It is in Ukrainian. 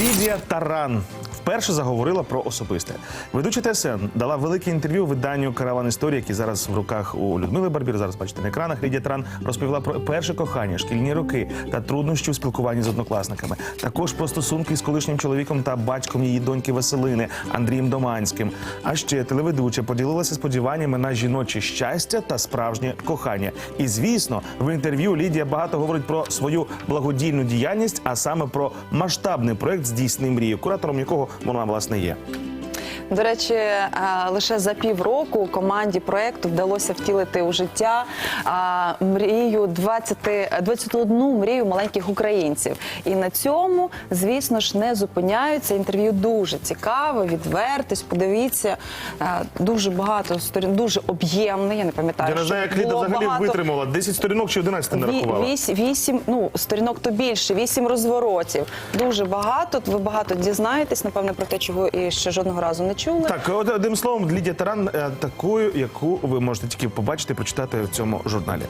Лідія Таран вперше заговорила про особисте. Ведуча ТСН дала велике інтерв'ю виданню Караван історії, які зараз в руках у Людмили Барбір. Зараз бачите на екранах. Лідія Таран розповіла про перше кохання, шкільні роки та труднощі у спілкуванні з однокласниками. Також про стосунки з колишнім чоловіком та батьком її доньки Василини Андрієм Доманським. А ще телеведуча поділилася сподіваннями на жіноче щастя та справжнє кохання. І звісно, в інтерв'ю Лідія багато говорить про свою благодійну діяльність, а саме про масштабний проект здійсни мрії, куратором якого вона власне є. До речі, е, лише за півроку команді проекту вдалося втілити у життя мрію 20, 21 мрію маленьких українців. І на цьому, звісно ж, не зупиняються. Інтерв'ю дуже цікаве, відвертись. Подивіться, е, дуже багато сторін, дуже об'ємне. Я не пам'ятаю, Я що як Ліда взагалі багато. витримала 10 сторінок чи 11 не Ві- рахувала. Вісім, ну сторінок то більше, вісім розворотів. Дуже багато. Ви багато дізнаєтесь, напевне, про те, чого і ще жодного разу не чули. Так, от, одним словом, Лідія Таран е, такою, яку ви можете тільки побачити і прочитати в цьому журналі.